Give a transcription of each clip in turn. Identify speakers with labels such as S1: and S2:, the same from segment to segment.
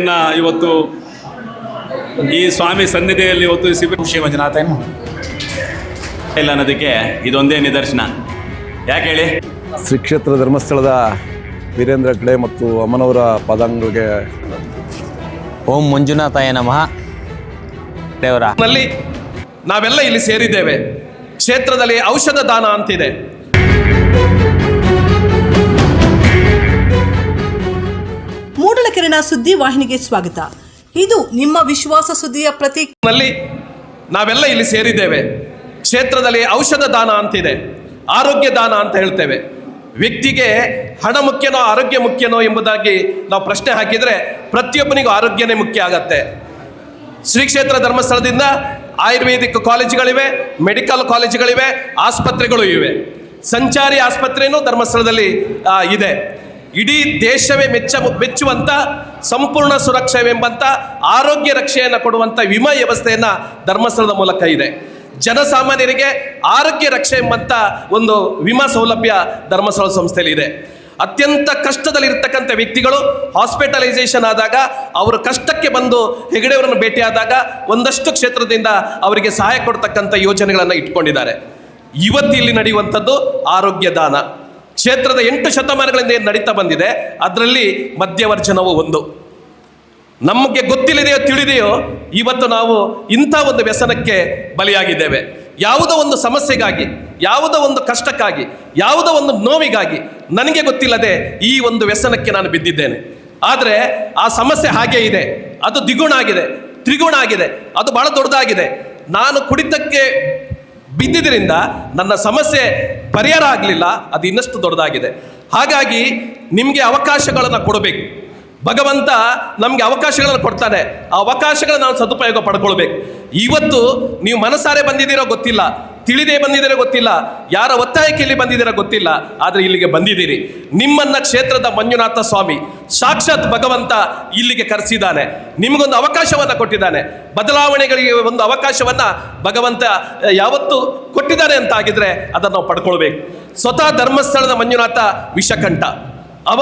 S1: ಇನ್ನ ಇವತ್ತು ಈ ಸ್ವಾಮಿ ಸನ್ನಿಧಿಯಲ್ಲಿ ಇವತ್ತು
S2: ಶಿವ ಏನು
S1: ಇಲ್ಲ ಅನ್ನೋದಕ್ಕೆ ಇದೊಂದೇ ನಿದರ್ಶನ. ಯಾಕೆ ಹೇಳಿ?
S3: ಶ್ರೀ ಕ್ಷೇತ್ರ ಧರ್ಮಸ್ಥಳದ ವೀರೇಂದ್ರ ಹೆಗ್ಡೆ ಮತ್ತು ಅಮ್ಮನವರ ಪದಾಂಗಗಳಿಗೆ
S4: ಓಂ ಮಂಜುನಾಥಾಯ ನಮಃ. ದೇವರ.
S5: ನಲ್ಲಿ ನಾವೆಲ್ಲ ಇಲ್ಲಿ ಸೇರಿದ್ದೇವೆ. ಕ್ಷೇತ್ರದಲ್ಲಿ ಔಷಧ ದಾನ ಅಂತಿದೆ.
S6: ಮೂಡಲಕೆರೆನ ಸುದ್ದಿ ವಾಹಿನಿಗೆ ಸ್ವಾಗತ. ಇದು ನಿಮ್ಮ ವಿಶ್ವಾಸ ಸುದ್ದಿಯ ಪ್ರತಿ
S5: ನಾವೆಲ್ಲ ಇಲ್ಲಿ ಸೇರಿದ್ದೇವೆ. ಕ್ಷೇತ್ರದಲ್ಲಿ ಔಷಧ ದಾನ ಅಂತಿದೆ. ಆರೋಗ್ಯ ದಾನ ಅಂತ ಹೇಳ್ತೇವೆ. ವ್ಯಕ್ತಿಗೆ ಹಣ ಮುಖ್ಯನೋ, ಆರೋಗ್ಯ ಮುಖ್ಯನೋ ಎಂಬುದಾಗಿ ನಾವು ಪ್ರಶ್ನೆ ಹಾಕಿದರೆ ಪ್ರತಿಯೊಬ್ಬನಿಗೂ ಆರೋಗ್ಯನೇ ಮುಖ್ಯ ಆಗತ್ತೆ. ಶ್ರೀ ಕ್ಷೇತ್ರ ಧರ್ಮಸ್ಥಳದಿಂದ ಆಯುರ್ವೇದಿಕ್ ಕಾಲೇಜುಗಳಿವೆ, ಮೆಡಿಕಲ್ ಕಾಲೇಜುಗಳಿವೆ, ಆಸ್ಪತ್ರೆಗಳು ಇವೆ. ಸಂಚಾರಿ ಆಸ್ಪತ್ರೆಯೂ ಧರ್ಮಸ್ಥಳದಲ್ಲಿ ಇದೆ. ಇಡೀ ದೇಶವೇ ಮೆಚ್ಚ ಮೆಚ್ಚುವಂಥ ಸಂಪೂರ್ಣ ಸುರಕ್ಷವೆಂಬಂಥ ಆರೋಗ್ಯ ರಕ್ಷೆಯನ್ನು ಕೊಡುವಂಥ ವಿಮಾ ವ್ಯವಸ್ಥೆಯನ್ನು ಧರ್ಮಸ್ಥಳದ ಮೂಲಕ ಇದೆ. ಜನಸಾಮಾನ್ಯರಿಗೆ ಆರೋಗ್ಯ ರಕ್ಷೆ ಎಂಬಂಥ ಒಂದು ವಿಮಾ ಸೌಲಭ್ಯ ಧರ್ಮಸ್ಥಳ ಸಂಸ್ಥೆಯಲ್ಲಿ ಇದೆ. ಅತ್ಯಂತ ಕಷ್ಟದಲ್ಲಿರ್ತಕ್ಕಂಥ ವ್ಯಕ್ತಿಗಳು ಹಾಸ್ಪಿಟಲೈಸೇಷನ್ ಆದಾಗ ಅವರು ಕಷ್ಟಕ್ಕೆ ಬಂದು ಹೆಗಡೆಯವರನ್ನು ಭೇಟಿಯಾದಾಗ ಒಂದಷ್ಟು ಕ್ಷೇತ್ರದಿಂದ ಅವರಿಗೆ ಸಹಾಯ ಕೊಡ್ತಕ್ಕಂಥ ಯೋಜನೆಗಳನ್ನು ಇಟ್ಕೊಂಡಿದ್ದಾರೆ. ಇವತ್ತಿಲ್ಲಿ ನಡೆಯುವಂಥದ್ದು ಆರೋಗ್ಯ ದಾನ. ಕ್ಷೇತ್ರದ ಎಂಟು ಶತಮಾನಗಳಿಂದ ಏನು ನಡೀತಾ ಬಂದಿದೆ, ಅದರಲ್ಲಿ ಮಧ್ಯವರ್ಜನವು ಒಂದು. ನಮಗೆ ಗೊತ್ತಿಲ್ಲದೆಯೋ ತಿಳಿದೆಯೋ, ಇವತ್ತು ನಾವು ಇಂಥ ಒಂದು ವ್ಯಸನಕ್ಕೆ ಬಲಿಯಾಗಿದ್ದೇವೆ. ಯಾವುದೋ ಒಂದು ಸಮಸ್ಯೆಗಾಗಿ, ಯಾವುದೋ ಒಂದು ಕಷ್ಟಕ್ಕಾಗಿ, ಯಾವುದೋ ಒಂದು ನೋವಿಗಾಗಿ ನನಗೆ ಗೊತ್ತಿಲ್ಲದೆ ಈ ಒಂದು ವ್ಯಸನಕ್ಕೆ ನಾನು ಬಿದ್ದಿದ್ದೇನೆ. ಆದರೆ ಆ ಸಮಸ್ಯೆ ಹಾಗೇ ಇದೆ. ಅದು ದ್ವಿಗುಣ ಆಗಿದೆ, ತ್ರಿಗುಣ ಆಗಿದೆ, ಅದು ಬಹಳ ದೊಡ್ಡದಾಗಿದೆ. ನಾನು ಕುಡಿತಕ್ಕೆ ಬಿದ್ದಿದ್ದರಿಂದ ನನ್ನ ಸಮಸ್ಯೆ ಪರಿಹಾರ ಆಗಲಿಲ್ಲ, ಅದು ಇನ್ನಷ್ಟು ದೊಡ್ಡದಾಗಿದೆ. ಹಾಗಾಗಿ ನಿಮಗೆ ಅವಕಾಶಗಳನ್ನು ಕೊಡಬೇಕು. ಭಗವಂತ ನಮಗೆ ಅವಕಾಶಗಳನ್ನು ಕೊಡ್ತಾನೆ. ಆ ಅವಕಾಶಗಳನ್ನ ನಾವು ಸದುಪಯೋಗ ಪಡ್ಕೊಳ್ಬೇಕು. ಇವತ್ತು ನೀವು ಮನಸಾರೆ ಬಂದಿದ್ದೀರೋ ಗೊತ್ತಿಲ್ಲ. ತಿಳಿದೇ ಬಂದಿದ್ದೀರಾ ಗೊತ್ತಿಲ್ಲ, ಯಾರ ಒತ್ತಾಯಕ್ಕೆ ಇಲ್ಲಿ ಬಂದಿದ್ದೀರಾ ಗೊತ್ತಿಲ್ಲ, ಆದರೆ ಇಲ್ಲಿಗೆ ಬಂದಿದ್ದೀರಿ. ನಿಮ್ಮನ್ನ ಕ್ಷೇತ್ರದ ಮಂಜುನಾಥ ಸ್ವಾಮಿ, ಸಾಕ್ಷಾತ್ ಭಗವಂತ ಇಲ್ಲಿಗೆ ಕರೆಸಿದ್ದಾನೆ. ನಿಮಗೊಂದು ಅವಕಾಶವನ್ನ ಕೊಟ್ಟಿದ್ದಾನೆ. ಬದಲಾವಣೆಗಳಿಗೆ ಒಂದು ಅವಕಾಶವನ್ನ ಭಗವಂತ ಯಾವತ್ತು ಕೊಟ್ಟಿದ್ದಾನೆ ಅಂತ ಆಗಿದ್ರೆ ಅದನ್ನು ನಾವು ಪಡ್ಕೊಳ್ಬೇಕು. ಸ್ವತಃ ಧರ್ಮಸ್ಥಳದ ಮಂಜುನಾಥ ವಿಷಕಂಠ. ಅವ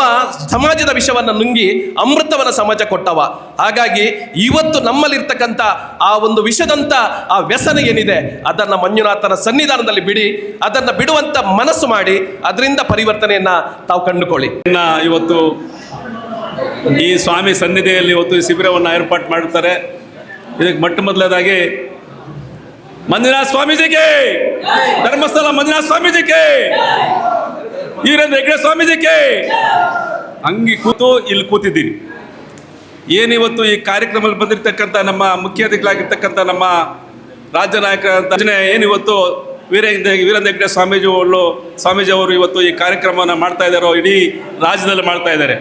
S5: ಸಮಾಜದ ವಿಷವನ್ನು ನುಂಗಿ ಅಮೃತವನ್ನ ಸಮಾಜ ಕೊಟ್ಟವ. ಹಾಗಾಗಿ ಇವತ್ತು ನಮ್ಮಲ್ಲಿರ್ತಕ್ಕಂಥ ಆ ಒಂದು ವಿಷದಂತ ಆ ವ್ಯಸನ ಏನಿದೆ, ಅದನ್ನ ಮಂಜುನಾಥನ ಸನ್ನಿಧಾನದಲ್ಲಿ ಬಿಡಿ, ಅದನ್ನ ಬಿಡುವಂತ ಮನಸ್ಸು ಮಾಡಿ, ಅದರಿಂದ ಪರಿವರ್ತನೆಯನ್ನ ತಾವು ಕಂಡುಕೊಳ್ಳಿ.
S1: ಇನ್ನ ಇವತ್ತು ಈ ಸ್ವಾಮಿ ಸನ್ನಿಧಿಯಲ್ಲಿ ಇವತ್ತು ಈ ಶಿಬಿರವನ್ನು ಏರ್ಪಾಟ್ ಮಾಡ್ತಾರೆ ಇದಕ್ಕೆ ಮೊಟ್ಟ ಮೊದಲದಾಗಿ ಮಂಜುನಾಥ ಸ್ವಾಮೀಜಿಗೆ! ಧರ್ಮಸ್ಥಳ ಮಂಜುನಾಥ ಸ್ವಾಮೀಜಿಗೆ! ವೀರೇಂದ್ರ ಹೆಗ್ಡೆ ಸ್ವಾಮೀಜಿಗೆ ಹಂಗೆ ಕೂತು ಇಲ್ಲಿ ಕೂತಿದ್ದೀರಿ ಏನಿವತ್ತು ಈ ಕಾರ್ಯಕ್ರಮದಲ್ಲಿ ಬಂದಿರತಕ್ಕಂಥ ನಮ್ಮ ಮುಖ್ಯ ಅತಿಥಿಗಳಾಗಿರ್ತಕ್ಕಂಥ ನಮ್ಮ ರಾಜ್ಯ ನಾಯಕರಂತ ಏನಿವತ್ತು ವೀರೇಂದ್ರ ವೀರೇಂದ್ರ ಹೆಗ್ಡೆ ಸ್ವಾಮೀಜಿ ಅವರು ಸ್ವಾಮೀಜಿ ಅವರು ಇವತ್ತು ಈ ಕಾರ್ಯಕ್ರಮವನ್ನು ಮಾಡ್ತಾ ಇದ್ದಾರೋ, ಇಡೀ ರಾಜ್ಯದಲ್ಲಿ ಮಾಡ್ತಾ ಇದ್ದಾರೆ.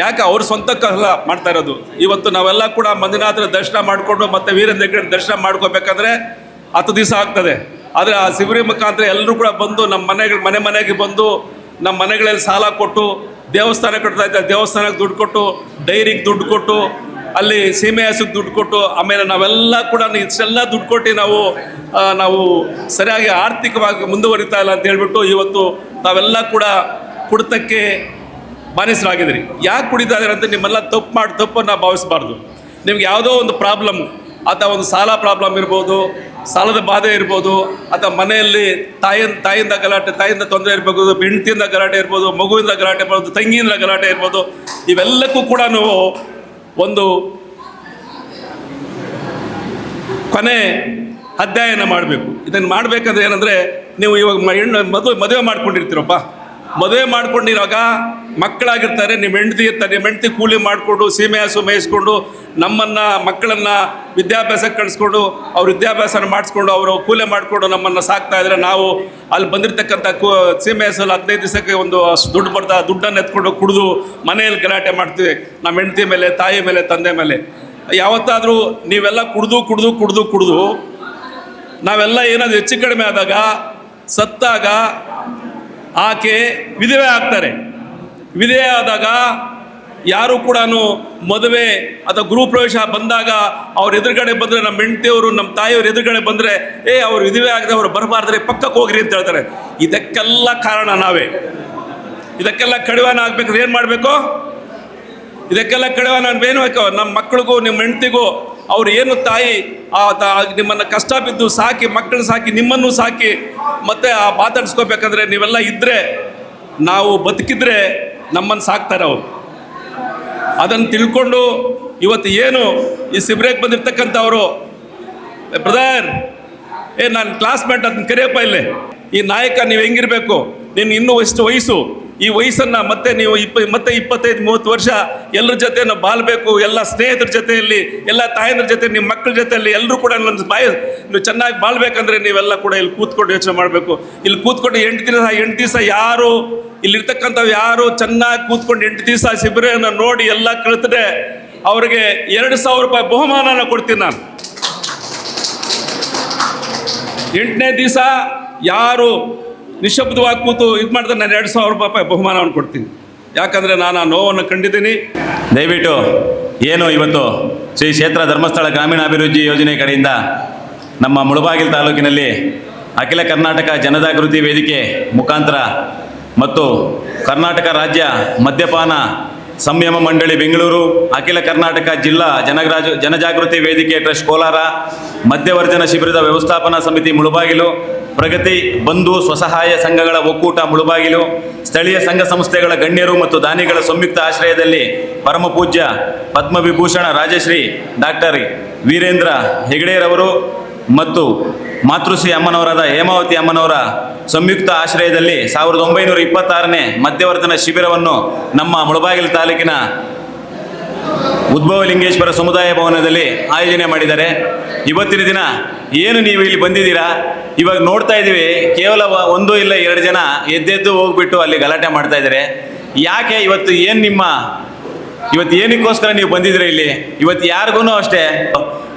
S1: ಯಾಕೆ ಅವ್ರ ಸ್ವಂತಕ್ಕಲ್ಲ ಮಾಡ್ತಾ ಇರೋದು? ಇವತ್ತು ನಾವೆಲ್ಲ ಕೂಡ ಮಂಜುನಾಥರ ದರ್ಶನ ಮಾಡಿಕೊಂಡು ಮತ್ತೆ ವೀರೇಂದ್ರ ಹೆಗ್ಡೆ ದರ್ಶನ ಮಾಡ್ಕೋಬೇಕಂದ್ರೆ ಹತ್ತು ದಿವಸ ಆಗ್ತದೆ. ಆದರೆ ಆ ಶಿಬಿರ ಮುಖಾಂತರ ಎಲ್ಲರೂ ಕೂಡ ಬಂದು ನಮ್ಮ ಮನೆಗಳು ಮನೆ ಮನೆಗೆ ಬಂದು ನಮ್ಮ ಮನೆಗಳಲ್ಲಿ ಸಾಲ ಕೊಟ್ಟು ದೇವಸ್ಥಾನ ಕಟ್ತಾ ಇದ್ದ ದೇವಸ್ಥಾನಕ್ಕೆ ದುಡ್ಡು ಕೊಟ್ಟು, ಡೈರಿಗೆ ದುಡ್ಡು ಕೊಟ್ಟು, ಅಲ್ಲಿ ಸೀಮೆ ಹಸುಗೆ ದುಡ್ಡು ಕೊಟ್ಟು, ಆಮೇಲೆ ನಾವೆಲ್ಲ ಕೂಡ ಇಷ್ಟೆಲ್ಲ ದುಡ್ಡು ಕೊಟ್ಟು ನಾವು ನಾವು ಸರಿಯಾಗಿ ಆರ್ಥಿಕವಾಗಿ ಮುಂದುವರಿತಾ ಇಲ್ಲ ಅಂತ ಹೇಳ್ಬಿಟ್ಟು ಇವತ್ತು ತಾವೆಲ್ಲ ಕೂಡ ಕುಡಿತಕ್ಕೆ ಬಾನಿಸರಾಗಿದ್ದೀರಿ. ಯಾಕೆ ಕುಡಿತಾ ಇದ್ದಾರೆ ಅಂತ ನಿಮ್ಮೆಲ್ಲ ತಪ್ಪು ಮಾಡಿ ತಪ್ಪು ನಾವು ಭಾವಿಸಬಾರ್ದು. ನಿಮ್ಗೆ ಯಾವುದೋ ಒಂದು ಪ್ರಾಬ್ಲಮ್ ಅಥವಾ ಒಂದು ಸಾಲ ಪ್ರಾಬ್ಲಮ್ ಇರ್ಬೋದು, ಸಾಲದ ಬಾಧೆ ಇರ್ಬೋದು, ಅಥವಾ ಮನೆಯಲ್ಲಿ ತಾಯಿಯಿಂದ ತಾಯಿಯಿಂದ ಗಲಾಟೆ, ತಾಯಿಯಿಂದ ತೊಂದರೆ ಇರ್ಬೋದು, ಹೆಂಡತಿಯಿಂದ ಗಲಾಟೆ ಇರ್ಬೋದು, ಮಗುವಿಂದ ಗಲಾಟೆ ಇರ್ಬೋದು, ತಂಗಿಯಿಂದ ಗಲಾಟೆ ಇರ್ಬೋದು, ಇವೆಲ್ಲಕ್ಕೂ ಕೂಡ ನಾವು ಒಂದು ಕೊನೆ ಅಧ್ಯಯನ ಮಾಡಬೇಕು. ಇದನ್ನು ಮಾಡಬೇಕಂದ್ರೆ ಏನಂದರೆ, ನೀವು ಇವಾಗ ಹೆಣ್ಣು ಮದುವೆ ಮದುವೆ ಮಾಡ್ಕೊಂಡಿರ್ತೀರಪ್ಪ. ಮದುವೆ ಮಾಡ್ಕೊಂಡಿರುವಾಗ ಮಕ್ಕಳಾಗಿರ್ತಾರೆ ನಿಮ್ಮ ಹೆಂಡತಿ ಇರ್ತಾರೆ ನಿಮ್ಮ ಹೆಂಡತಿ ಕೂಲಿ ಮಾಡಿಕೊಂಡು, ಸೀಮೆ ಹಸು ಮೇಯಿಸ್ಕೊಂಡು, ನಮ್ಮನ್ನು, ಮಕ್ಕಳನ್ನು ವಿದ್ಯಾಭ್ಯಾಸಕ್ಕೆ ಕಳಿಸ್ಕೊಂಡು, ಅವ್ರ ವಿದ್ಯಾಭ್ಯಾಸನ ಮಾಡಿಸ್ಕೊಂಡು, ಅವರು ಕೂಲಿ ಮಾಡಿಕೊಂಡು ನಮ್ಮನ್ನು ಸಾಕ್ತಾ ಇದ್ರೆ ನಾವು ಅಲ್ಲಿ ಬಂದಿರತಕ್ಕಂಥ ಕೂ, ಸೀಮೆ ಹಸಲ್ಲಿ ಹದಿನೈದು ದಿವಸಕ್ಕೆ ಒಂದು ಅಷ್ಟು ದುಡ್ಡು ಬರ್ತಾ ದುಡ್ಡನ್ನು ಎತ್ಕೊಂಡು ಕುಡಿದು ಮನೆಯಲ್ಲಿ ಗಲಾಟೆ ಮಾಡ್ತೀವಿ, ನಮ್ಮ ಹೆಂಡತಿ ಮೇಲೆ, ತಾಯಿ ಮೇಲೆ, ತಂದೆ ಮೇಲೆ. ಯಾವತ್ತಾದರೂ ನೀವೆಲ್ಲ ಕುಡಿದು ಕುಡಿದು ಕುಡಿದು ಕುಡಿದು, ನಾವೆಲ್ಲ ಏನಾದರೂ ಹೆಚ್ಚು ಕಡಿಮೆ ಆದಾಗ, ಸತ್ತಾಗ ಆಕೆ ವಿಧವೆ ಆಗ್ತಾರೆ. ವಿಧವೆ ಆದಾಗ ಯಾರು ಕೂಡ ಮದುವೆ ಅಥವಾ ಗೃಹಪ್ರವೇಶ ಬಂದಾಗ ಅವ್ರ ಎದುರುಗಡೆ ಬಂದರೆ ನಮ್ಮ ಹೆಂಡತಿಯವರು, ನಮ್ಮ ತಾಯಿಯವರು ಎದುರುಗಡೆ ಬಂದರೆ, ಏ, ಅವ್ರು ವಿಧವೆ ಆಗದೆ, ಅವ್ರು ಬರಬಾರ್ದ್ರೆ ಪಕ್ಕಕ್ಕೆ ಹೋಗ್ರಿ ಅಂತ ಹೇಳ್ತಾರೆ. ಇದಕ್ಕೆಲ್ಲ ಕಾರಣ ನಾವೇ. ಇದಕ್ಕೆಲ್ಲ ಕಡಿವಾಣ ಆಗ್ಬೇಕಾದ್ರೆ ಏನು ಮಾಡಬೇಕು? ಇದಕ್ಕೆಲ್ಲ ಕಡೆವ ನಾನು ಏನು ನಮ್ಮ ಮಕ್ಕಳಿಗೂ, ನಿಮ್ಮ ಹೆಂಡತಿಗೂ, ಅವ್ರು ಏನು ತಾಯಿ, ಆ ನಿಮ್ಮನ್ನು ಕಷ್ಟ ಬಿದ್ದು ಸಾಕಿ ಮಕ್ಕಳು ಸಾಕಿ, ನಿಮ್ಮನ್ನು ಸಾಕಿ, ಮತ್ತೆ ಆ ಮಾತಾಡಿಸ್ಕೋಬೇಕಂದ್ರೆ ನೀವೆಲ್ಲ ಇದ್ದರೆ ನಾವು ಬದುಕಿದ್ರೆ ನಮ್ಮನ್ನು ಸಾಕ್ತಾರೆ ಅವರು. ಅದನ್ನು ತಿಳ್ಕೊಂಡು ಇವತ್ತು ಏನು ಈ ಸಿಬ್ರೇಕ್ ಬಂದಿರ್ತಕ್ಕಂಥವರು ಬ್ರದರ್, ಏ, ನಾನು ಕ್ಲಾಸ್ಮೇಟ್ ಅದನ್ನ ಕರೆಯಪ್ಪ ಇಲ್ಲೇ. ಈ ನಾಯಕ, ನೀವು ಹೆಂಗಿರಬೇಕು? ನೀನು ಇನ್ನೂ ಎಷ್ಟು ವಯಸ್ಸು. ಈ ವಯಸ್ಸನ್ನು ಮತ್ತೆ ನೀವು ಇಪ್ಪ, ಮತ್ತೆ ಇಪ್ಪತ್ತೈದು, ಮೂವತ್ತು ವರ್ಷ ಎಲ್ಲರ ಜೊತೆ ಬಾಳ್ಬೇಕು, ಎಲ್ಲ ಸ್ನೇಹಿತರ ಜೊತೆಯಲ್ಲಿ, ಎಲ್ಲ ತಾಯಂದ್ರ ಜೊತೆ ನಿಮ್ಮ ಮಕ್ಕಳ ಜೊತೆಯಲ್ಲಿ ಎಲ್ಲರೂ ಕೂಡ ನನ್ನ ಬಾಯ, ನೀವು ಚೆನ್ನಾಗಿ ಬಾಳ್ಬೇಕಂದ್ರೆ ನೀವೆಲ್ಲ ಕೂಡ ಇಲ್ಲಿ ಕೂತ್ಕೊಂಡು ಯೋಚನೆ ಮಾಡಬೇಕು. ಇಲ್ಲಿ ಕೂತ್ಕೊಂಡು ಎಂಟು ದಿವಸ ಎಂಟು ದಿವಸ ಯಾರು ಇಲ್ಲಿರ್ತಕ್ಕಂಥವು ಯಾರು ಚೆನ್ನಾಗಿ ಕೂತ್ಕೊಂಡು ಎಂಟು ದಿವಸ ಶಿಬಿರನ ನೋಡಿ ಎಲ್ಲ ಕಲಿತರೆ ಅವ್ರಿಗೆ ಎರಡು ಸಾವಿರ ರೂಪಾಯಿ ಬಹುಮಾನನ ಕೊಡ್ತೀನಿ ನಾನು. ಎಂಟನೇ ದಿವಸ ಯಾರು ನಿಶಬ್ದವಾಗಿ ಕೂತು ಇದು ಮಾಡಿದ್ರೆ ನಾನು ಎರಡು ಸಾವಿರ ರೂಪಾಯಿ ಬಹುಮಾನವನ್ನು ಕೊಡ್ತೀನಿ. ಯಾಕಂದರೆ ನಾನು ಆ ನೋವನ್ನು ಕಂಡಿದ್ದೀನಿ.
S2: ದಯವಿಟ್ಟು ಏನು ಇವತ್ತು ಶ್ರೀ ಕ್ಷೇತ್ರ ಧರ್ಮಸ್ಥಳ ಗ್ರಾಮೀಣಾಭಿವೃದ್ಧಿ ಯೋಜನೆ ಕಡೆಯಿಂದ ನಮ್ಮ ಮುಳಬಾಗಿಲು ತಾಲೂಕಿನಲ್ಲಿ ಅಖಿಲ ಕರ್ನಾಟಕ ಜನಜಾಗೃತಿ ವೇದಿಕೆ ಮುಖಾಂತರ ಮತ್ತು ಕರ್ನಾಟಕ ರಾಜ್ಯ ಮದ್ಯಪಾನ ಸಂಯಮ ಮಂಡಳಿ ಬೆಂಗಳೂರು, ಅಖಿಲ ಕರ್ನಾಟಕ ಜಿಲ್ಲಾ ಜನಗ್ರಾಜ, ಜನಜಾಗೃತಿ ವೇದಿಕೆ ಟ್ರಸ್ಟ್ ಕೋಲಾರ ಮಧ್ಯವರ್ಜನ ಶಿಬಿರದ ವ್ಯವಸ್ಥಾಪನಾ ಸಮಿತಿ ಮುಳುಬಾಗಿಲು, ಪ್ರಗತಿ ಬಂಧು ಸ್ವಸಹಾಯ ಸಂಘಗಳ ಒಕ್ಕೂಟ ಮುಳುಬಾಗಿಲು, ಸ್ಥಳೀಯ ಸಂಘ ಸಂಸ್ಥೆಗಳ ಗಣ್ಯರು ಮತ್ತು ದಾನಿಗಳ ಸಂಯುಕ್ತ ಆಶ್ರಯದಲ್ಲಿ ಪರಮ ಪೂಜ್ಯ ಪದ್ಮವಿಭೂಷಣ ರಾಜಶ್ರೀ ಡಾಕ್ಟರ್ ವೀರೇಂದ್ರ ಹೆಗಡೆರವರು ಮತ್ತು ಮಾತೃಶ್ರೀ ಅಮ್ಮನವರಾದ ಹೇಮಾವತಿ ಅಮ್ಮನವರ ಸಂಯುಕ್ತ ಆಶ್ರಯದಲ್ಲಿ ಸಾವಿರದ ಒಂಬೈನೂರ ಇಪ್ಪತ್ತಾರನೇ ಮಧ್ಯವರ್ಧನ ಶಿಬಿರವನ್ನು ನಮ್ಮ ಮುಳಬಾಗಿಲು ತಾಲೂಕಿನ ಉದ್ಭವಲಿಂಗೇಶ್ವರ ಸಮುದಾಯ ಭವನದಲ್ಲಿ ಆಯೋಜನೆ ಮಾಡಿದ್ದಾರೆ. ಇವತ್ತಿನ ದಿನ ಏನು ನೀವು ಇಲ್ಲಿ ಬಂದಿದ್ದೀರಾ? ಇವಾಗ ನೋಡ್ತಾ ಇದ್ದೀವಿ, ಕೇವಲ ಒಂದು ಇಲ್ಲ ಎರಡು ಜನ ಎದ್ದೆದ್ದು ಹೋಗ್ಬಿಟ್ಟು ಅಲ್ಲಿ ಗಲಾಟೆ ಮಾಡ್ತಾ ಇದ್ದಾರೆ. ಯಾಕೆ ಇವತ್ತು ಏನು ನಿಮ್ಮ ಇವತ್ತು ಏನಕ್ಕೋಸ್ಕರ ನೀವು ಬಂದಿದ್ರೆ ಇಲ್ಲಿ? ಇವತ್ತು ಯಾರಿಗೂ ಅಷ್ಟೇ.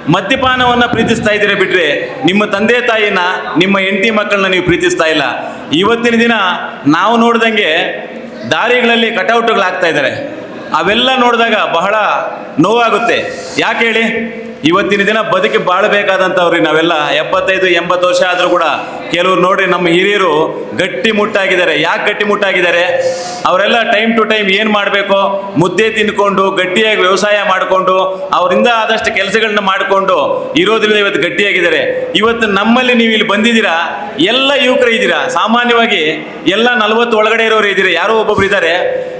S2: ಮದ್ಯಪಾನವನ್ನು ಪ್ರೀತಿಸ್ತಾ ಇದ್ದೀರಾ ಬಿಟ್ರೆ ನಿಮ್ಮ ತಂದೆ ತಾಯಿನ, ನಿಮ್ಮ ಹೆಂಡತಿ ಮಕ್ಕಳನ್ನ ನೀವು ಪ್ರೀತಿಸ್ತಾ ಇಲ್ಲ. ಇವತ್ತಿನ ದಿನ ನಾವು ನೋಡ್ದಂಗೆ ದಾರಿಗಳಲ್ಲಿ ಕಟೌಟ್ಗಳಾಗ್ತಾ ಇದ್ದಾರೆ. ಅವೆಲ್ಲ ನೋಡಿದಾಗ ಬಹಳ ನೋವಾಗುತ್ತೆ. ಯಾಕೆ ಹೇಳಿ? ಇವತ್ತಿನ ದಿನ ಬದುಕಿ ಬಾಳಬೇಕಾದಂಥವ್ರಿ ನಾವೆಲ್ಲ. ಎಪ್ಪತ್ತೈದು, ಎಂಬತ್ತು ವರ್ಷ ಆದರೂ ಕೂಡ ಕೆಲವರು ನೋಡ್ರಿ ನಮ್ಮ ಹಿರಿಯರು ಗಟ್ಟಿ ಮುಟ್ಟಾಗಿದ್ದಾರೆ. ಯಾಕೆ ಗಟ್ಟಿ ಮುಟ್ಟಾಗಿದ್ದಾರೆ? ಅವರೆಲ್ಲ ಟೈಮ್ ಟು ಟೈಮ್ ಏನು ಮಾಡಬೇಕು? ಮುದ್ದೆ ತಿನ್ಕೊಂಡು ಗಟ್ಟಿಯಾಗಿ ವ್ಯವಸಾಯ ಮಾಡಿಕೊಂಡು, ಅವರಿಂದ ಆದಷ್ಟು ಕೆಲಸಗಳನ್ನ ಮಾಡಿಕೊಂಡು ಇರೋದ್ರಿಂದ ಇವತ್ತು ಗಟ್ಟಿಯಾಗಿದ್ದಾರೆ. ಇವತ್ತು ನಮ್ಮಲ್ಲಿ ನೀವು ಇಲ್ಲಿ ಬಂದಿದ್ದೀರಾ? ಎಲ್ಲ ಯುವಕರು ಇದ್ದೀರಾ? ಸಾಮಾನ್ಯವಾಗಿ ಎಲ್ಲ ನಲವತ್ತು ಒಳಗಡೆ ಇರೋರು ಇದ್ದೀರಾ? ಯಾರೋ ಒಬ್ಬೊಬ್ರು ಇದ್ದಾರೆ.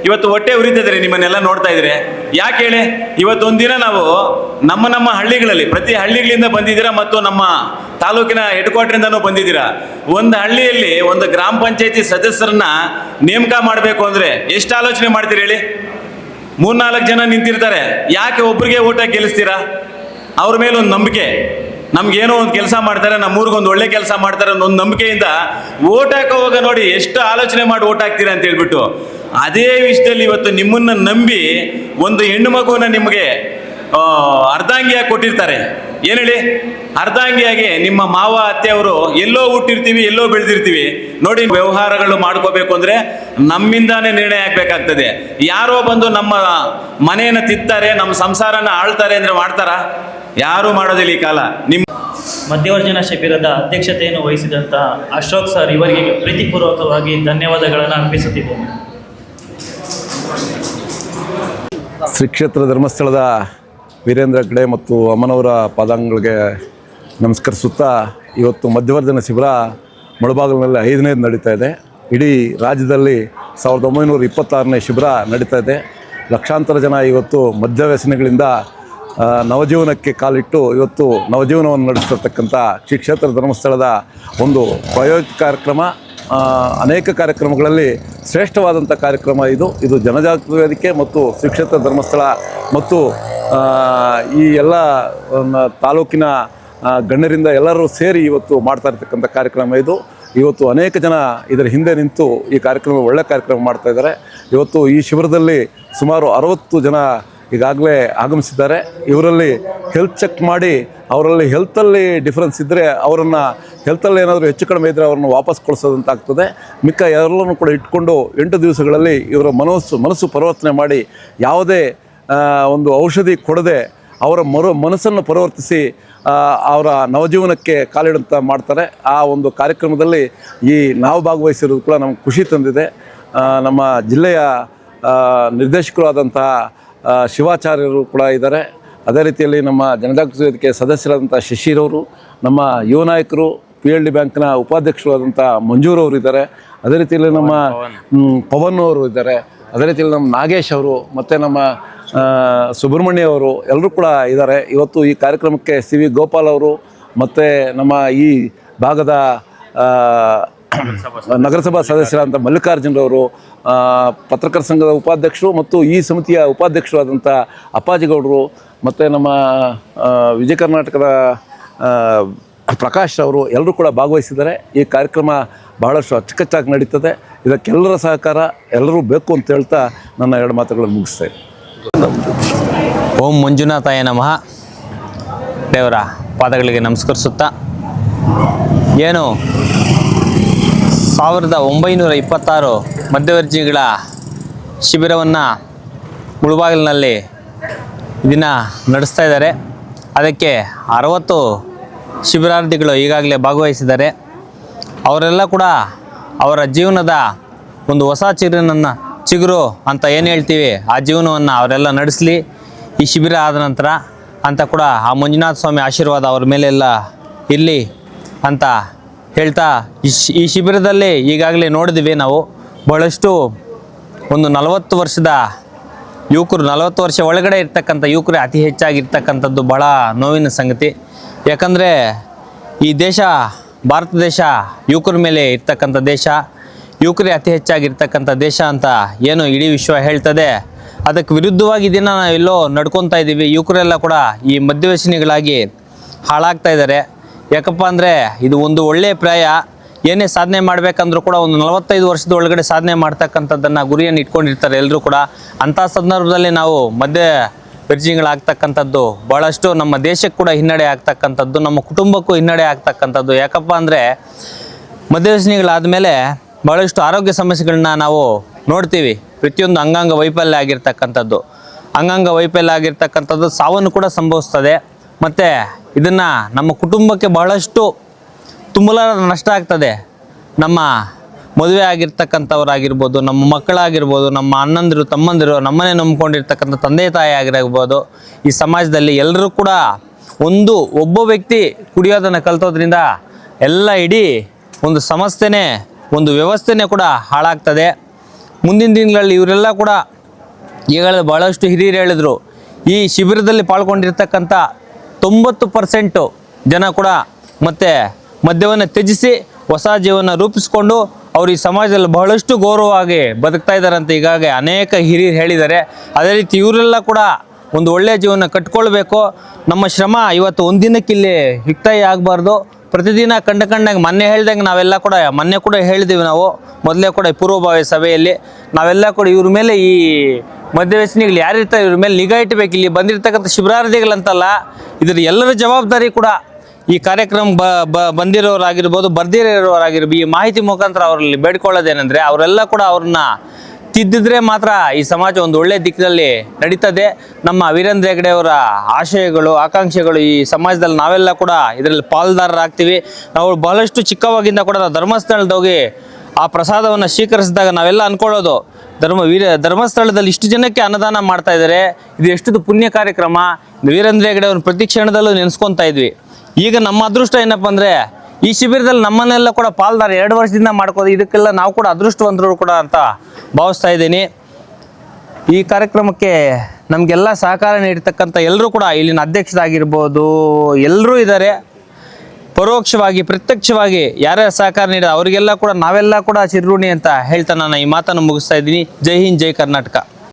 S2: ಇವತ್ತು ಹೊಟ್ಟೆ ಉರಿತಿದ್ರೆ, ನಿಮ್ಮನ್ನೆಲ್ಲ ನೋಡ್ತಾ ಇದ್ರೆ. ಯಾಕೆ ಹೇಳಿ? ಇವತ್ತೊಂದಿನ ನಾವು ನಮ್ಮ ನಮ್ಮ ಹಳ್ಳಿಗಳಲ್ಲಿ, ಪ್ರತಿ ಹಳ್ಳಿಗಳಿಂದ ಬಂದಿದ್ದೀರಾ ಮತ್ತು ನಮ್ಮ ತಾಲೂಕಿನ ಹೆಡ್ ಕ್ವಾರ್ಟರಿಂದನೂ ಬಂದಿದ್ದೀರಾ? ಒಂದು ಹಳ್ಳಿಯಲ್ಲಿ ಒಂದು ಗ್ರಾಮ ಪಂಚಾಯತಿ ಸದಸ್ಯರನ್ನ ನೇಮಕ ಮಾಡಬೇಕು ಅಂದ್ರೆ ಎಷ್ಟು ಆಲೋಚನೆ ಮಾಡ್ತೀರಿ ಹೇಳಿ? ಮೂರ್ನಾಲ್ಕು ಜನ ನಿಂತಿರ್ತಾರೆ. ಯಾಕೆ ಒಬ್ರಿಗೆ ಊಟ ಗೆಲ್ಲಿಸ್ತೀರಾ? ಅವ್ರ ಮೇಲೆ ಒಂದು ನಂಬಿಕೆ. ನಮ್ಗೇನೋ ಒಂದು ಕೆಲಸ ಮಾಡ್ತಾರೆ ನಮ್ಮ ಊರಿಗೊಂದು ಒಳ್ಳೆ ಕೆಲಸ ಮಾಡ್ತಾರೆ ಅನ್ನೋ ಒಂದು ನಂಬಿಕೆಯಿಂದ ಓಟ್ ಹಾಕೋ ನೋಡಿ ಎಷ್ಟು ಆಲೋಚನೆ ಮಾಡಿ ಓಟ್ ಹಾಕ್ತೀರಾ ಅಂತ ಹೇಳ್ಬಿಟ್ಟು. ಅದೇ ವಿಷಯದಲ್ಲಿ ಇವತ್ತು ನಿಮ್ಮನ್ನ ನಂಬಿ ಒಂದು ಹೆಣ್ಣು ಮಗುವನ್ನು ನಿಮಗೆ ಅರ್ಧಾಂಗಿಯಾಗಿ ಕೊಟ್ಟಿರ್ತಾರೆ. ಏನು ಹೇಳಿ? ಅರ್ಧಾಂಗಿಯಾಗಿ ನಿಮ್ಮ ಮಾವ, ಅತ್ತೆಯವರು ಎಲ್ಲೋ ಹುಟ್ಟಿರ್ತೀವಿ, ಎಲ್ಲೋ ಬೆಳೆದಿರ್ತೀವಿ. ನೋಡಿ, ವ್ಯವಹಾರಗಳು ಮಾಡ್ಕೋಬೇಕು ಅಂದ್ರೆ ನಮ್ಮಿಂದಾನೇ ನಿರ್ಣಯ ಆಗಬೇಕಾಗ್ತದೆ. ಯಾರೋ ಬಂದು ನಮ್ಮ ಮನೆಯನ್ನು ತಿತ್ತಾರೆ ನಮ್ಮ ಸಂಸಾರನ ಆಳ್ತಾರೆ ಅಂದ್ರೆ ಮಾಡ್ತಾರಾ? ಯಾರು ಮಾಡೋದಿಲ್ಲ ಈ ಕಾಲ. ನಿಮ್ಮ
S7: ಮಧ್ಯವರ್ಜನ ಶಿಬಿರದ ಅಧ್ಯಕ್ಷತೆಯನ್ನು ವಹಿಸಿದಂಥ ಅಶೋಕ್ ಸರ್, ಇವರಿಗೆ ಪ್ರೀತಿಪೂರ್ವಕವಾಗಿ ಧನ್ಯವಾದಗಳನ್ನು ಅರ್ಪಿಸುತ್ತಿದ್ದೇನೆ.
S3: ಶ್ರೀ ಕ್ಷೇತ್ರ ಧರ್ಮಸ್ಥಳದ ವೀರೇಂದ್ರ ಹೆಗ್ಡೆ ಮತ್ತು ಅಮ್ಮನವರ ಪಾದಂಗಳಿಗೆ ನಮಸ್ಕರಿಸುತ್ತಾ ಇವತ್ತು ಮಧ್ಯವರ್ಧನ ಶಿಬಿರ ಮುಳಬಾಗಿಲಿನಲ್ಲಿ ಐದನೇದು ನಡೀತಾ ಇದೆ. ಇಡೀ ರಾಜ್ಯದಲ್ಲಿ ಸಾವಿರದ ಒಂಬೈನೂರ ಇಪ್ಪತ್ತಾರನೇ ಶಿಬಿರ ನಡೀತಾ ಇದೆ. ಲಕ್ಷಾಂತರ ಜನ ಇವತ್ತು ಮದ್ಯವ್ಯಸನಗಳಿಂದ ನವಜೀವನಕ್ಕೆ ಕಾಲಿಟ್ಟು ಇವತ್ತು ನವಜೀವನವನ್ನು ನಡೆಸ್ತಿರ್ತಕ್ಕಂಥ ಶ್ರೀ ಕ್ಷೇತ್ರ ಧರ್ಮಸ್ಥಳದ ಒಂದು ಪ್ರಾಯೋಗಿಕ ಕಾರ್ಯಕ್ರಮ ಅನೇಕ ಕಾರ್ಯಕ್ರಮಗಳಲ್ಲಿ ಶ್ರೇಷ್ಠವಾದಂಥ ಕಾರ್ಯಕ್ರಮ ಇದು. ಇದು ಜನಜಾಗೃತಿ ವೇದಿಕೆ ಮತ್ತು ಶ್ರೀ ಧರ್ಮಸ್ಥಳ ಮತ್ತು ಈ ಎಲ್ಲ ತಾಲೂಕಿನ ಗಣ್ಯರಿಂದ ಎಲ್ಲರೂ ಸೇರಿ ಇವತ್ತು ಮಾಡ್ತಾ ಇರ್ತಕ್ಕಂಥ ಕಾರ್ಯಕ್ರಮ ಇದು. ಇವತ್ತು ಅನೇಕ ಜನ ಇದರ ಹಿಂದೆ ನಿಂತು ಈ ಕಾರ್ಯಕ್ರಮ ಒಳ್ಳೆ ಕಾರ್ಯಕ್ರಮ ಮಾಡ್ತಾ ಇದ್ದಾರೆ. ಇವತ್ತು ಈ ಶಿಬಿರದಲ್ಲಿ ಸುಮಾರು ಅರವತ್ತು ಜನ ಈಗಾಗಲೇ ಆಗಮಿಸಿದ್ದಾರೆ. ಇವರಲ್ಲಿ ಹೆಲ್ತ್ ಚೆಕ್ ಮಾಡಿ ಅವರಲ್ಲಿ ಹೆಲ್ತಲ್ಲಿ ಡಿಫ್ರೆನ್ಸ್ ಇದ್ದರೆ ಅವರನ್ನು ಹೆಲ್ತಲ್ಲಿ ಏನಾದರೂ ಹೆಚ್ಚು ಕಡಿಮೆ ಇದ್ದರೆ ಅವ್ರನ್ನ ವಾಪಸ್ ಕಳಿಸೋದಂತಾಗ್ತದೆ. ಮಿಕ್ಕ ಎಲ್ಲರನ್ನು ಕೂಡ ಇಟ್ಕೊಂಡು ಎಂಟು ದಿವಸಗಳಲ್ಲಿ ಇವರ ಮನಸ್ಸು ಮನಸ್ಸು ಪರಿವರ್ತನೆ ಮಾಡಿ ಯಾವುದೇ ಒಂದು ಔಷಧಿ ಕೊಡದೆ ಅವರ ಮರು, ಮನಸ್ಸನ್ನು ಪರಿವರ್ತಿಸಿ ಅವರ ನವಜೀವನಕ್ಕೆ ಕಾಲಿಡಂತ ಮಾಡ್ತಾರೆ. ಆ ಒಂದು ಕಾರ್ಯಕ್ರಮದಲ್ಲಿ ಈ ನಾವು ಭಾಗವಹಿಸಿರೋದು ಕೂಡ ನಮ್ಗೆ ಖುಷಿ ತಂದಿದೆ. ನಮ್ಮ ಜಿಲ್ಲೆಯ ನಿರ್ದೇಶಕರಾದಂತಹ ಶಿವಾಚಾರ್ಯರು ಕೂಡ ಇದ್ದಾರೆ. ಅದೇ ರೀತಿಯಲ್ಲಿ ನಮ್ಮ ಜನಜಾಗೃತಿ ವೇದಿಕೆ ಸದಸ್ಯರಾದಂಥ ಶಶಿರವರು ನಮ್ಮ ಯುವ ನಾಯಕರು ಪಿ ಎಲ್ ಡಿ ಬ್ಯಾಂಕ್ನ ಉಪಾಧ್ಯಕ್ಷರಾದಂಥ ಮಂಜೂರವರು ಇದ್ದಾರೆ. ಅದೇ ರೀತಿಯಲ್ಲಿ ನಮ್ಮ ಪವನ್. ಅವರು ಇದ್ದಾರೆ. ಅದೇ ರೀತಿಯಲ್ಲಿ ನಮ್ಮ ನಾಗೇಶ್ ಅವರು ಮತ್ತು ನಮ್ಮ ಸುಬ್ರಹ್ಮಣ್ಯ ಅವರು ಎಲ್ಲರೂ ಕೂಡ ಇದ್ದಾರೆ. ಇವತ್ತು ಈ ಕಾರ್ಯಕ್ರಮಕ್ಕೆ ಸಿ ವಿ ಗೋಪಾಲ್ ಅವರು ಮತ್ತು ನಮ್ಮ ಈ ಭಾಗದ ನಗರಸಭಾ ಸದಸ್ಯರಾದಂಥ ಮಲ್ಲಿಕಾರ್ಜುನರವರು ಆ, ಪತ್ರಕರ್ತರ ಸಂಘದ ಉಪಾಧ್ಯಕ್ಷರು ಮತ್ತು ಈ ಸಮಿತಿಯ ಉಪಾಧ್ಯಕ್ಷರಾದಂಥ ಅಪ್ಪಾಜಿಗೌಡರು ಮತ್ತು ನಮ್ಮ ವಿಜಯ ಕರ್ನಾಟಕದ ಪ್ರಕಾಶ್ ಅವರು ಎಲ್ಲರೂ ಕೂಡ ಭಾಗವಹಿಸಿದ್ದಾರೆ. ಈ ಕಾರ್ಯಕ್ರಮ ಬಹಳಷ್ಟು ಅಚ್ಚುಕಚ್ಚಾಗಿ ನಡೀತದೆ. ಇದಕ್ಕೆಲ್ಲರ ಸಹಕಾರ ಎಲ್ಲರೂ ಬೇಕು ಅಂತ ಹೇಳ್ತಾ ನನ್ನ ಎರಡು ಮಾತುಗಳನ್ನು ಮುಗಿಸ್ತೇನೆ
S4: ಓಂ ಮಂಜುನಾಥಾಯ ನಮಃ. ದೇವರ ಪಾದಗಳಿಗೆ ನಮಸ್ಕರಿಸುತ್ತಾ ಏನು ಸಾವಿರದ ಒಂಬೈನೂರ ಇಪ್ಪತ್ತಾರು ಮಧ್ಯವರ್ಜಿಗಳ ಶಿಬಿರವನ್ನು ಮುಳುಬಾಗಿಲಿನಲ್ಲಿ ದಿನ ನಡೆಸ್ತಾ ಇದ್ದಾರೆ. ಅದಕ್ಕೆ ಅರವತ್ತು ಶಿಬಿರಾರ್ಥಿಗಳು ಈಗಾಗಲೇ ಭಾಗವಹಿಸಿದ್ದಾರೆ. ಅವರೆಲ್ಲ ಕೂಡ ಅವರ ಜೀವನದ ಒಂದು ಹೊಸ ಚಿಗುರನ್ನು ಚಿಗುರು ಅಂತ ಏನು ಹೇಳ್ತೀವಿ? ಆ ಜೀವನವನ್ನು ಅವರೆಲ್ಲ ನಡೆಸಲಿ. ಈ ಶಿಬಿರ ಆದ ನಂತರ ಅಂತ ಕೂಡ ಆ ಮಂಜುನಾಥ ಸ್ವಾಮಿ ಆಶೀರ್ವಾದ ಅವ್ರ ಮೇಲೆಲ್ಲ ಇರಲಿ ಅಂತ ಹೇಳ್ತಾ, ಈ ಶಿಬಿರದಲ್ಲಿ ಈಗಾಗಲೇ ನೋಡಿದ್ವಿ ನಾವು ಬಹಳಷ್ಟು ಒಂದು ನಲವತ್ತು ವರ್ಷದ ಯುವಕರು, ನಲವತ್ತು ವರ್ಷ ಒಳಗಡೆ ಇರ್ತಕ್ಕಂಥ ಯುವಕರೇ ಅತಿ ಹೆಚ್ಚಾಗಿರ್ತಕ್ಕಂಥದ್ದು ಭಾಳ ನೋವಿನ ಸಂಗತಿ. ಯಾಕಂದರೆ ಈ ದೇಶ, ಭಾರತ ದೇಶ ಯುವಕರ ಮೇಲೆ ಇರ್ತಕ್ಕಂಥ ದೇಶ, ಯುವಕರೇ ಅತಿ ಹೆಚ್ಚಾಗಿರ್ತಕ್ಕಂಥ ದೇಶ ಅಂತ ಏನು ಇಡೀ ವಿಶ್ವ ಹೇಳ್ತದೆ. ಅದಕ್ಕೆ ವಿರುದ್ಧವಾಗಿ ದಿನ ನಾವು ಎಲ್ಲೋ ನಡ್ಕೊತಾ ಇದ್ದೀವಿ. ಯುವಕರೆಲ್ಲ ಕೂಡ ಈ ಮಧ್ಯವಸನಿಗಳಾಗಿ ಹಾಳಾಗ್ತಾ ಇದ್ದಾರೆ. ಯಾಕಪ್ಪ ಅಂದರೆ ಇದು ಒಂದು ಒಳ್ಳೆಯ ಪ್ರಾಯ, ಏನೇ ಸಾಧನೆ ಮಾಡಬೇಕಂದ್ರೂ ಕೂಡ ಒಂದು ನಲವತ್ತೈದು ವರ್ಷದ ಒಳಗಡೆ ಸಾಧನೆ ಮಾಡ್ತಕ್ಕಂಥದ್ದನ್ನು ಗುರಿಯನ್ನು ಇಟ್ಕೊಂಡಿರ್ತಾರೆ ಎಲ್ಲರೂ ಕೂಡ. ಅಂಥ ಸಂದರ್ಭದಲ್ಲಿ ನಾವು ಮಧ್ಯ ಪರಿಚಯಗಳಾಗ್ತಕ್ಕಂಥದ್ದು ಭಾಳಷ್ಟು ನಮ್ಮ ದೇಶಕ್ಕೆ ಕೂಡ ಹಿನ್ನಡೆ ಆಗ್ತಕ್ಕಂಥದ್ದು, ನಮ್ಮ ಕುಟುಂಬಕ್ಕೂ ಹಿನ್ನಡೆ ಆಗ್ತಕ್ಕಂಥದ್ದು. ಯಾಕಪ್ಪ ಅಂದರೆ ಮಧ್ಯವಸನಿಗಳಾದಮೇಲೆ ಭಾಳಷ್ಟು ಆರೋಗ್ಯ ಸಮಸ್ಯೆಗಳನ್ನ ನಾವು ನೋಡ್ತೀವಿ. ಪ್ರತಿಯೊಂದು ಅಂಗಾಂಗ ವೈಫಲ್ಯ ಆಗಿರ್ತಕ್ಕಂಥದ್ದು. ಅಂಗಾಂಗ ವೈಫಲ್ಯ ಆಗಿರ್ತಕ್ಕಂಥದ್ದು ಸಾವನ್ನು ಕೂಡ ಸಂಭವಿಸ್ತದೆ. ಮತ್ತು ಇದನ್ನು ನಮ್ಮ ಕುಟುಂಬಕ್ಕೆ ಬಹಳಷ್ಟು ತುಂಬಲ ನಷ್ಟ ಆಗ್ತದೆ. ನಮ್ಮ ಮದುವೆ ಆಗಿರ್ತಕ್ಕಂಥವರಾಗಿರ್ಬೋದು, ನಮ್ಮ ಮಕ್ಕಳಾಗಿರ್ಬೋದು, ನಮ್ಮ ಅಣ್ಣಂದಿರು, ತಮ್ಮಂದಿರು, ನಮ್ಮನ್ನೇ ನಂಬ್ಕೊಂಡಿರ್ತಕ್ಕಂಥ ತಂದೆ ತಾಯಿ ಆಗಿರಬಹುದು ಈ ಸಮಾಜದಲ್ಲಿ ಎಲ್ಲರೂ ಕೂಡ ಒಂದು ಒಬ್ಬ ವ್ಯಕ್ತಿ ಕುಡಿಯೋದನ್ನು ಕಲ್ತೋದ್ರಿಂದ ಎಲ್ಲ ಇಡೀ ಒಂದು ಸಮಸ್ಯೆನೇ, ಒಂದು ವ್ಯವಸ್ಥೆನೇ ಕೂಡ ಹಾಳಾಗ್ತದೆ. ಮುಂದಿನ ದಿನಗಳಲ್ಲಿ ಇವರೆಲ್ಲ ಕೂಡ ಈಗಾಗಲೇ ಭಾಳಷ್ಟು ಹಿರಿಯರು ಹೇಳಿದರು, ಈ ಶಿಬಿರದಲ್ಲಿ ಪಾಲ್ಗೊಂಡಿರ್ತಕ್ಕಂಥ ತೊಂಬತ್ತು ಪರ್ಸೆಂಟು ಜನ ಕೂಡ ಮತ್ತೆ ಮದ್ಯವನ್ನು ತ್ಯಜಿಸಿ ಹೊಸ ಜೀವನ ರೂಪಿಸಿಕೊಂಡು ಅವರು ಈ ಸಮಾಜದಲ್ಲಿ ಬಹಳಷ್ಟು ಗೌರವವಾಗಿ ಬದುಕ್ತಾ ಇದ್ದಾರೆ ಅಂತ ಈಗಾಗಲೇ ಅನೇಕ ಹಿರಿಯರು ಹೇಳಿದ್ದಾರೆ. ಅದೇ ರೀತಿ ಇವರೆಲ್ಲ ಕೂಡ ಒಂದು ಒಳ್ಳೆಯ ಜೀವನ ಕಟ್ಕೊಳ್ಬೇಕು. ನಮ್ಮ ಶ್ರಮ ಇವತ್ತು ಒಂದಿನಕ್ಕೆ ಇಲ್ಲಿ ಹಿಕ್ತಾಯಿ ಆಗಬಾರ್ದು. ಪ್ರತಿದಿನ ಕಂಡ ಕಂಡಂಗೆ ಮೊನ್ನೆ ಹೇಳ್ದಂಗೆ ನಾವೆಲ್ಲ ಕೂಡ, ಮೊನ್ನೆ ಕೂಡ ಹೇಳಿದ್ದೀವಿ ನಾವು. ಮೊದಲೇ ಕೂಡ ಪೂರ್ವಭಾವಿ ಸಭೆಯಲ್ಲಿ ನಾವೆಲ್ಲ ಕೂಡ ಇವ್ರ ಮೇಲೆ ಈ ಮಧ್ಯವಸನಿಗಳು ಯಾರಿರ್ತಾರೆ ಇವ್ರ ಮೇಲೆ ನಿಗಾ ಇಟ್ಬೇಕು. ಇಲ್ಲಿ ಬಂದಿರ್ತಕ್ಕಂಥ ಶಿಬಿರಾರ್ಥಿಗಳಂತಲ್ಲ ಇದ್ರ ಎಲ್ಲರ ಜವಾಬ್ದಾರಿ ಕೂಡ ಈ ಕಾರ್ಯಕ್ರಮ ಬ ಬ, ಬಂದಿರೋರಾಗಿರ್ಬೋದು, ಬರ್ದಿರೋರಾಗಿರ್ಬೋದು, ಈ ಮಾಹಿತಿ ಮುಖಾಂತರ ಅವರಲ್ಲಿ ಬೇಡ್ಕೊಳ್ಳೋದೇನೆಂದರೆ ಅವರೆಲ್ಲ ಕೂಡ ಅವ್ರನ್ನ ತಿದ್ದಿದ್ರೆ ಮಾತ್ರ ಈ ಸಮಾಜ ಒಂದು ಒಳ್ಳೆಯ ದಿಕ್ಕಿನಲ್ಲಿ ನಡೀತದೆ. ನಮ್ಮ ವೀರೇಂದ್ರ ಹೆಗಡೆ ಅವರ ಆಶಯಗಳು, ಆಕಾಂಕ್ಷೆಗಳು ಈ ಸಮಾಜದಲ್ಲಿ ನಾವೆಲ್ಲ ಕೂಡ ಇದರಲ್ಲಿ ಪಾಲ್ದಾರರಾಗ್ತೀವಿ. ನಾವು ಬಹಳಷ್ಟು ಚಿಕ್ಕವಾಗಿಂದ ಕೂಡ ನಾವು ಧರ್ಮಸ್ಥಳದ ಹೋಗಿ ಆ ಪ್ರಸಾದವನ್ನು ಸ್ವೀಕರಿಸಿದಾಗ ನಾವೆಲ್ಲ ಅನ್ಕೊಳ್ಳೋದು, ಧರ್ಮ ವೀರ, ಧರ್ಮಸ್ಥಳದಲ್ಲಿ ಇಷ್ಟು ಜನಕ್ಕೆ ಅನ್ನದಾನ ಮಾಡ್ತಾ ಇದ್ದಾರೆ, ಇದು ಎಷ್ಟು ಪುಣ್ಯ ಕಾರ್ಯಕ್ರಮ ವೀರೇಂದ್ರ ಹೆಗಡೆ ಅವ್ರನ್ನ ಪ್ರತಿ ಕ್ಷಣದಲ್ಲೂ ನೆನೆಸ್ಕೊತಾ ಇದ್ವಿ. ಈಗ ನಮ್ಮ ಅದೃಷ್ಟ ಏನಪ್ಪ ಅಂದರೆ, ಈ ಶಿಬಿರದಲ್ಲಿ ನಮ್ಮನ್ನೆಲ್ಲ ಕೂಡ ಪಾಲ್ದಾರ ಎರಡು ವರ್ಷದಿಂದ ಮಾಡ್ಕೋದು ಇದಕ್ಕೆಲ್ಲ ನಾವು ಕೂಡ ಅದೃಷ್ಟವಂತರು ಕೂಡ ಅಂತ ಭಾವಿಸ್ತಾ ಇದ್ದೀನಿ. ಈ ಕಾರ್ಯಕ್ರಮಕ್ಕೆ ನಮಗೆಲ್ಲ ಸಹಕಾರ ನೀಡಿರ್ತಕ್ಕಂಥ ಎಲ್ಲರೂ ಕೂಡ ಇಲ್ಲಿನ ಅಧ್ಯಕ್ಷರಾಗಿರ್ಬೋದು, ಎಲ್ಲರೂ ಇದ್ದಾರೆ. ಪರೋಕ್ಷವಾಗಿ, ಪ್ರತ್ಯಕ್ಷವಾಗಿ ಯಾರ್ಯಾರು ಸಹಕಾರ ನೀಡಿದ ಅವರಿಗೆಲ್ಲ ಕೂಡ ನಾವೆಲ್ಲ ಕೂಡ ಚಿರುಣಿ ಅಂತ ಹೇಳ್ತಾ ನಾನು ಈ ಮಾತನ್ನು ಮುಗಿಸ್ತಾ ಇದ್ದೀನಿ. ಜೈ ಹಿಂದ್, ಜೈ ಕರ್ನಾಟಕ.